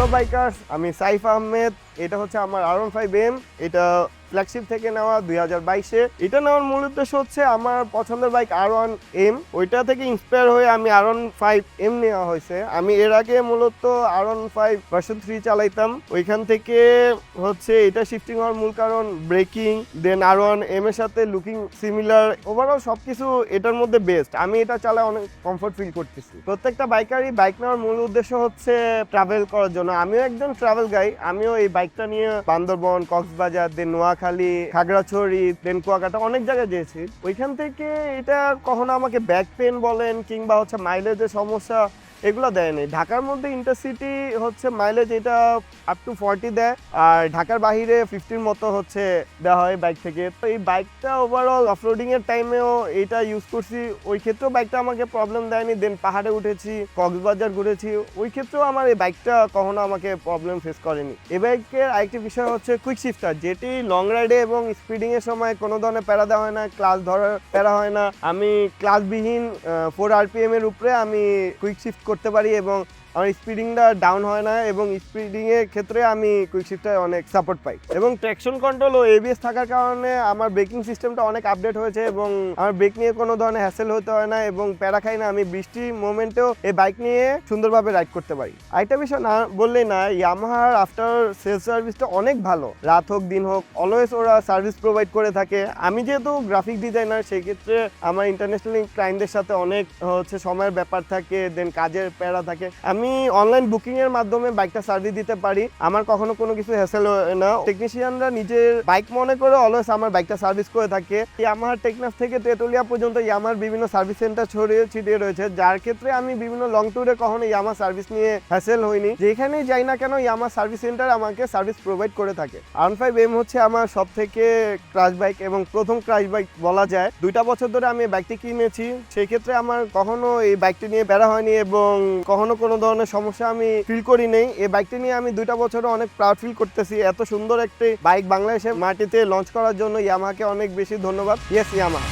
Bikers আমি সাইফ আহমেদ। এটা হচ্ছে আমার আর ওয়ান ফাইভ এম এটা ফ্ল্যাগশিপ থেকে নেওয়া দুই হাজার বাইশে। এটা নেওয়ার মূল উদ্দেশ্য হচ্ছে আমার পছন্দের বাইক আর ওয়ান এম ওইটা থেকে ইন্সপায়ার হয়ে আমি আর ওয়ান ফাইভ এম নেওয়া হয়েছে। আমি এর আগে মূলত R one five version three চালাইতাম। ওইখান থেকে হচ্ছে এটা শিফটিং হওয়ার মূল কারণ braking then R one M এর সাথে লুকিং সিমিলার ওভারঅল সবকিছু এটার মধ্যে বেস্ট আমি এটা চালায় অনেক কমফোর্ট ফিল করতেছি। প্রত্যেকটা বাইকারই বাইক নেওয়ার মূল উদ্দেশ্য হচ্ছে ট্রাভেল করার জন্য। আমিও একজন ট্রাভেল গাই আমিও এই বাইকটা নিয়ে বান্দরবন, কক্সবাজার দেন নোয়াখালী খাগড়াছড়ি দেন কুয়াকাটা অনেক জায়গায় গিয়েছি। ওইখান থেকে এটা কখনো আমাকে ব্যাক পেন বলেন কিংবা হচ্ছে মাইলেজের সমস্যা এগুলো দেয়নি ঢাকার মধ্যে ইন্টারসিটি হচ্ছে মাইলেজ এটা আপ টু ফর্টি দেয়, আর ঢাকার বাহিরে ফিফটির মতো হচ্ছে দেওয়া হয় বাইক থেকে। তো এই বাইকটা ওভারঅল অফরোডিং এর টাইমেও এটা ইউজ করছি। ওই ক্ষেত্রেও বাইকটা আমাকে প্রবলেম দেয়নি। দেন পাহাড়ে উঠেছি, কক্সবাজার ঘুরেছি। ওই ক্ষেত্রেও আমার এই বাইকটা কখনো আমাকে প্রবলেম ফেস করেনি। এই বাইকের আরেকটি বিষয় হচ্ছে কুইক শিফটার যেটি লং রাইডে এবং স্পিডিং এর সময় কোনো ধরনের প্যারা দেওয়া হয় না ক্লাস ধরার প্যারা হয় না। আমি ক্লাসবিহীন ফোর আরপিএম এর উপরে আমি কুইক শিফট করতে পারি এবং আমার স্পিডিংটা ডাউন হয় না এবং স্পিডিং এর ক্ষেত্রে আমি কুইক শিফটে অনেক সাপোর্ট পাই। এবং ট্র্যাকশন কন্ট্রোল ও এবিএস থাকার কারণে আমার ব্রেকিং সিস্টেমটা অনেক আপডেট হয়েছে এবং আমার ব্রেক নিয়ে কোনো ধরনের হ্যাসেল হতে হয় না এবং প্যারা খাই না। আমি বৃষ্টি মোমেন্টেও এই বাইক নিয়ে সুন্দরভাবে রাইড করতে পারি। আরেকটা বিষয় না বললেই না ইয়ামাহার আফটার সেলস সার্ভিসটা অনেক ভালো। রাত হোক, দিন হোক অলওয়েজ ওরা সার্ভিস প্রোভাইড করে থাকে। আমি যেহেতু গ্রাফিক ডিজাইনার সেই ক্ষেত্রে আমার ইন্টারন্যাশনাল ক্লায়েন্টদের সাথে অনেক, হচ্ছে, সময়ের ব্যাপার থাকে দেন কাজের প্যারা থাকে। আমি অনলাইন বুকিং এর মাধ্যমে বাইকটা সার্ভিস দিতে পারি। আমার কখনো কোনো কিছু হ্যাসেল হয় না। টেকনিশিয়ানরা নিজের বাইক মনে করে অলওয়েজ আমার বাইকটা সার্ভিস করে থাকে। ইয়ামাহার টেকনাফ থেকে তেতুলিয়া পর্যন্ত ইয়ামার বিভিন্ন সার্ভিস সেন্টার ছড়িয়ে ছিটিয়ে রয়েছে। যার ক্ষেত্রে আমি বিভিন্ন লং ট্যুরে কখনো ইয়ামা সার্ভিস নিয়ে হ্যাসেল হইনি। যেখানেই যাই না কেন ইয়ামা সার্ভিস সেন্টার আমাকে সার্ভিস প্রোভাইড করে থাকে। আর্ন ফাইভ এম হচ্ছে আমার সব থেকে ক্রাশ বাইক এবং প্রথম ক্রাশ বাইক বলা যায়। দুইটা বছর ধরে আমি বাইকটি কিনেছি। সেক্ষেত্রে আমার কখনো এই বাইকটি নিয়ে বেড়া হয়নি এবং কখনো কোনো ধরনের সমস্যা আমি ফিল করি নেই। এই বাইকটি নিয়ে আমি দুইটা বছরে অনেক প্রাউড ফিল করতেছি। এত সুন্দর একটি বাইক বাংলাদেশের মাটিতে লঞ্চ করার জন্য ইয়ামাকে অনেক বেশি ধন্যবাদ। ইয়েস ইয়ামা